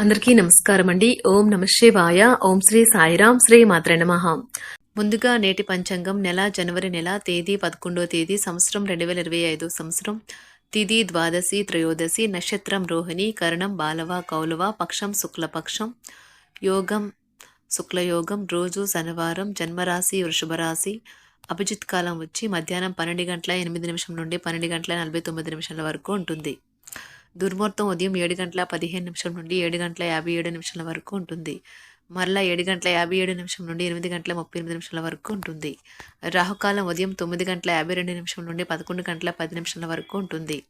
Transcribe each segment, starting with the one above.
అందరికీ నమస్కారం అండి. ఓం నమ శివాయ. ఓం శ్రీ సాయిరాం శ్రీ మాత్ర నమః. ముందుగా నేటి పంచాంగం నెల జనవరి నెల తేదీ పదకొండో తేదీ సంవత్సరం రెండు వేల ఇరవై ఐదు సంవత్సరం. తిది ద్వాదశి త్రయోదశి నక్షత్రం రోహిణి కరణం బాలవ కౌలవ పక్షం శుక్లపక్షం యోగం శుక్లయోగం రోజు శనివారం జన్మరాశి వృషభరాశి అభిజిత్ కాలం వచ్చి మధ్యాహ్నం పన్నెండు గంటల ఎనిమిది నిమిషం నుండి పన్నెండు గంటల నలభై తొమ్మిది నిమిషాల వరకు ఉంటుంది. దుర్ముహూర్తం ఉదయం ఏడు గంటల పదిహేను నిమిషం నుండి ఏడు గంటల యాభై ఏడు నిమిషాల వరకు ఉంటుంది. మరలా ఏడు గంటల యాభై ఏడు నిమిషం నుండి ఎనిమిది గంటల ముప్పై ఎనిమిది నిమిషాల వరకు ఉంటుంది. రాహుకాలం ఉదయం తొమ్మిది గంటల యాభై రెండు నిమిషం నుండి పదకొండు గంటల పది నిమిషాల వరకు ఉంటుంది.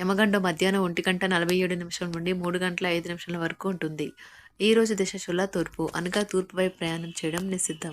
యమగండం మధ్యాహ్నం ఒంటి గంట నలభై ఏడు నిమిషం నుండి మూడు గంటల ఐదు నిమిషాల వరకు ఉంటుంది. ఈ రోజు దిశ తూర్పు అనగా తూర్పు వైపు ప్రయాణం చేయడం నిషిద్ధం.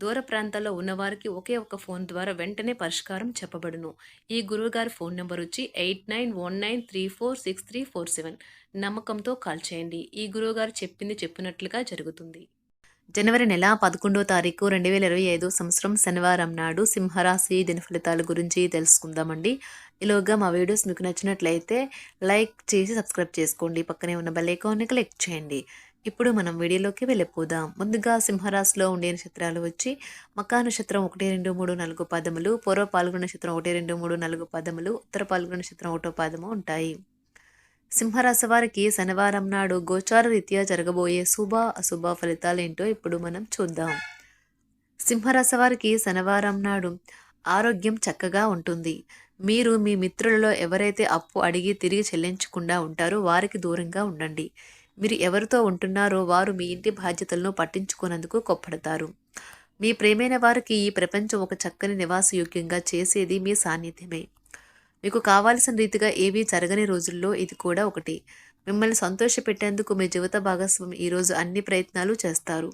దూర ప్రాంతాల్లో ఉన్నవారికి ఒకే ఒక ఫోన్ ద్వారా వెంటనే పరిష్కారం చెప్పబడును. ఈ గురువుగారి ఫోన్ నెంబర్ వచ్చి eight nine one nine three four six three four seven. నమ్మకంతో కాల్ చేయండి. ఈ గురువుగారు చెప్పింది చెప్పినట్లుగా జరుగుతుంది. జనవరి నెల పదకొండో తారీఖు రెండు వేల ఇరవై ఐదు సంవత్సరం శనివారం నాడు సింహరాశి దిన ఫలితాల గురించి తెలుసుకుందామండి. ఈలోగా మా వీడియోస్ మీకు నచ్చినట్లయితే లైక్ చేసి సబ్స్క్రైబ్ చేసుకోండి. పక్కనే ఉన్న బెల్ ఐకాన్ని క్లిక్ చేయండి. ఇప్పుడు మనం వీడియోలోకి వెళ్ళిపోదాం. ముందుగా సింహరాశిలో ఉండే నక్షత్రాలు వచ్చి మకా నక్షత్రం ఒకటి రెండు మూడు నాలుగు పదములు పూర్వ పాల్గొన నక్షత్రం ఒకటి రెండు మూడు నాలుగు పదములు ఉత్తర పాల్గొన నక్షత్రం ఒకటో పదము ఉంటాయి. సింహరాశి వారికి శనివారం నాడు గోచార రీత్యా జరగబోయే శుభ అశుభ ఫలితాలేంటో ఇప్పుడు మనం చూద్దాం. సింహరాశి వారికి శనివారం నాడు ఆరోగ్యం చక్కగా ఉంటుంది. మీరు మీ మిత్రులలో ఎవరైతే అప్పు అడిగి తిరిగి చెల్లించకుండా ఉంటారో వారికి దూరంగా ఉండండి. మీరు ఎవరితో ఉంటున్నారో వారు మీ ఇంటి బాధ్యతలను పట్టించుకున్నందుకు కొప్పడతారు. మీ ప్రేమైన వారికి ఈ ప్రపంచం ఒక చక్కని నివాసయోగ్యంగా చేసేది మీ సాన్నిధ్యమే. మీకు కావాల్సిన రీతిగా ఏవీ జరగని రోజుల్లో ఇది కూడా ఒకటి. మిమ్మల్ని సంతోషపెట్టేందుకు మీ జీవిత భాగస్వామి ఈరోజు అన్ని ప్రయత్నాలు చేస్తారు.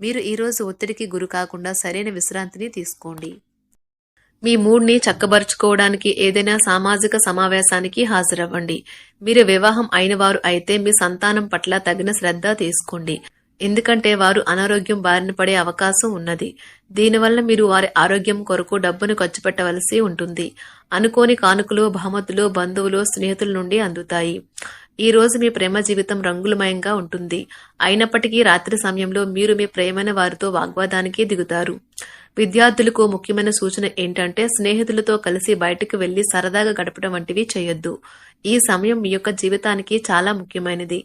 మీరు ఈరోజు ఒత్తిడికి గురి కాకుండా సరైన విశ్రాంతిని తీసుకోండి. మీ మూడ్ని చక్కబరుచుకోవడానికి ఏదైనా సామాజిక సమావేశానికి హాజరవ్వండి. మీరు వివాహం అయిన వారు అయితే మీ సంతానం పట్ల తగిన శ్రద్ధ తీసుకోండి. ఎందుకంటే వారు అనారోగ్యం బారిన పడే అవకాశం ఉన్నది. దీనివల్ల మీరు వారి ఆరోగ్యం కొరకు డబ్బును ఖర్చు పెట్టవలసి ఉంటుంది. అనుకోని కానుకలు బహుమతులు బంధువులు స్నేహితుల నుండి అందుతాయి. ఈ రోజు మీ ప్రేమ జీవితం రంగులమయంగా ఉంటుంది. అయినప్పటికీ రాత్రి సమయంలో మీరు మీ ప్రేమైన వారితో వాగ్వాదానికి దిగుతారు. విద్యార్థులకు ముఖ్యమైన సూచన ఏంటంటే స్నేహితులతో కలిసి బయటకు వెళ్ళి సరదాగా గడపడం వంటివి చేయొద్దు. ఈ సమయం మీ యొక్క జీవితానికి చాలా ముఖ్యమైనది.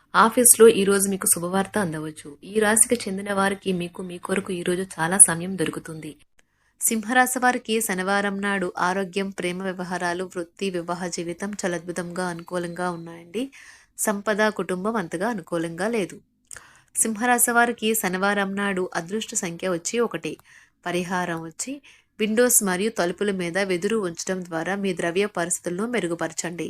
ఆఫీస్లో ఈరోజు మీకు శుభవార్త అందవచ్చు. ఈ రాశికి చెందిన వారికి మీకు మీ కొరకు ఈ రోజు చాలా సమయం దొరుకుతుంది. సింహరాశి వారికి శనివారం నాడు ఆరోగ్యం ప్రేమ వ్యవహారాలు వృత్తి వివాహ జీవితం చాలా అద్భుతంగా అనుకూలంగా ఉన్నాయండి. సంపద కుటుంబం అంతగా అనుకూలంగా లేదు. సింహరాశి వారికి శనివారం నాడు అదృష్ట సంఖ్య వచ్చి ఒకటి. పరిహారం వచ్చి విండోస్ మరియు తలుపుల మీద వెదురు ఉంచడం ద్వారా మీ ద్రవ్య పరిస్థితులను మెరుగుపరచండి.